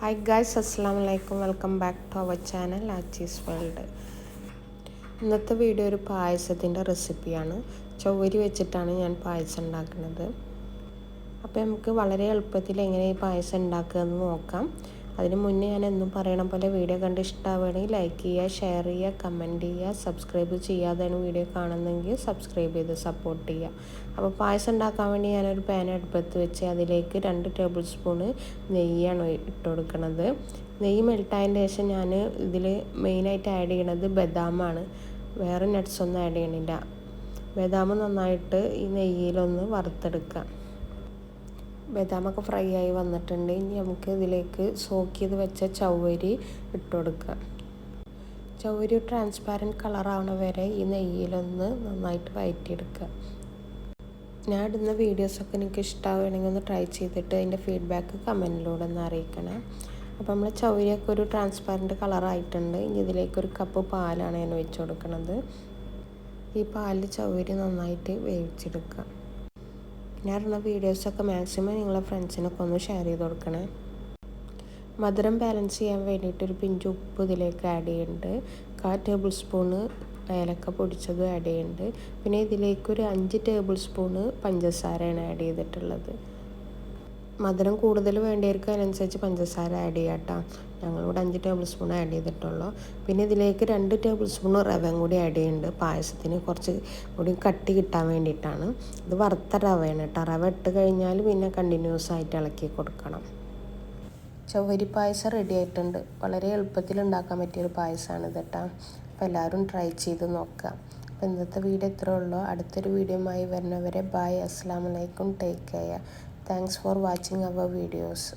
Hi guys അസ്സാം വലൈക്കും welcome back to our channel Aachis world ഇന്നത്തെ വീഡിയോ ഒരു പായസത്തിന്റെ റെസിപ്പിയാണ് ചൊവ്വരി വെച്ചിട്ടാണ് ഞാൻ പായസം ഉണ്ടാക്കുന്നത്. അപ്പോൾ നമുക്ക് വളരെ എളുപ്പത്തിൽ എങ്ങനെ ഈ പായസം ഉണ്ടാക്കുക എന്ന് നോക്കാം. അതിന് മുന്നേ ഞാൻ എന്നും പറയണ പോലെ വീഡിയോ കണ്ട് ഇഷ്ടമാവുകയാണെങ്കിൽ ലൈക്ക് ചെയ്യുക ഷെയർ ചെയ്യുക കമന്റ് ചെയ്യുക സബ്സ്ക്രൈബ് ചെയ്യാതെയാണ് വീഡിയോ കാണുന്നതെങ്കിൽ സബ്സ്ക്രൈബ് ചെയ്ത് സപ്പോർട്ട് ചെയ്യുക. അപ്പോൾ പായസം ഉണ്ടാക്കാൻ വേണ്ടി ഞാനൊരു പാൻ അടുപ്പത്ത് വെച്ച് അതിലേക്ക് രണ്ട് ടേബിൾ സ്പൂണ് നെയ്യാണ് ഇട്ട് കൊടുക്കുന്നത് നെയ്യ് മെൽട്ടായതിന്റെ ശേഷം ഞാൻ ഇതിൽ മെയിനായിട്ട് ആഡ് ചെയ്യണത് ബദാമാണ്. വേറെ നട്ട്സൊന്നും ആഡ് ചെയ്യണില്ല. ബദാം നന്നായിട്ട് ഈ നെയ്യിലൊന്ന് വറുത്തെടുക്കാം ബദാമൊക്കെ ഫ്രൈ ആയി വന്നിട്ടുണ്ട്. ഇനി നമുക്ക് ഇതിലേക്ക് സോക്ക് ചെയ്ത് വെച്ച ചവ്വരി ഇട്ട് കൊടുക്കാം. ചവ്വരി ട്രാൻസ്പാരന്റ് കളറാവണ വരെ ഈ നെയ്യിലൊന്ന് നന്നായിട്ട് വയറ്റിയെടുക്കുക ഞാൻ ഇടുന്ന വീഡിയോസൊക്കെ എനിക്ക് ഇഷ്ടമാവുകയാണെങ്കിൽ ഒന്ന് ട്രൈ ചെയ്തിട്ട് അതിന്റെ ഫീഡ്ബാക്ക് കമന്റിലൂടെ ഒന്ന് അറിയിക്കണം. അപ്പോൾ നമ്മൾ ചവരിയൊക്കെ ഒരു ട്രാൻസ്പാരന്റ് കളറായിട്ടുണ്ട് ഇനി ഇതിലേക്ക് ഒരു കപ്പ് പാലാണ് ഞാൻ ഒഴിച്ചു കൊടുക്കുന്നത് ഈ പാലിൽ ചവരി നന്നായിട്ട് വേവിച്ചെടുക്കുക ഇടുന്ന വീഡിയോസൊക്കെ മാക്സിമം നിങ്ങളെ ഫ്രണ്ട്സിനൊക്കെ ഒന്ന് ഷെയർ ചെയ്ത് കൊടുക്കണേ. മധുരം ബാലൻസ് ചെയ്യാൻ വേണ്ടിയിട്ട് ഒരു പിഞ്ച് ഉപ്പ് ഇതിലേക്ക് ആഡ് ചെയ്യുന്നുണ്ട് കാൽ ടേബിൾ സ്പൂണ് ഏലക്ക പൊടിച്ചത് ആഡ് ചെയ്യുന്നുണ്ട് പിന്നെ ഇതിലേക്ക് ഒരു അഞ്ച് ടേബിൾ സ്പൂണ് പഞ്ചസാരയാണ് ആഡ് ചെയ്തിട്ടുള്ളത്. മധുരം കൂടുതൽ വേണ്ടിയവർക്ക് അതിനനുസരിച്ച് പഞ്ചസാര ആഡ് ചെയ്യാം കേട്ടോ. ഞങ്ങളിവിടെ അഞ്ച് ടേബിൾ സ്പൂൺ ആഡ് ചെയ്തിട്ടുള്ളൂ. പിന്നെ ഇതിലേക്ക് രണ്ട് ടേബിൾ സ്പൂൺ റവയും കൂടി ആഡ് ചെയ്യുന്നുണ്ട്. പായസത്തിന് കുറച്ച് കൂടി കട്ടി കിട്ടാൻ വേണ്ടിയിട്ടാണ്. ഇത് വറുത്ത റവയാണ് കേട്ടോ. റവ ഇട്ട് കഴിഞ്ഞാൽ പിന്നെ കണ്ടിന്യൂസ് ആയിട്ട് ഇളക്കി കൊടുക്കണം. ചവരി പായസം റെഡി ആയിട്ടുണ്ട്. വളരെ എളുപ്പത്തിൽ ഉണ്ടാക്കാൻ പറ്റിയൊരു പായസമാണ് ഇത് കേട്ടോ എല്ലാവരും ട്രൈ ചെയ്ത് നോക്കുക. അപ്പോൾ ഇന്നത്തെ വീഡിയോ ഇത്രേ ഉള്ളൂ. അടുത്തൊരു വീഡിയോയുമായി വരുന്നവരെ ബായ് അസ്സാം വലൈക്കും take care Thanks for watching our videos.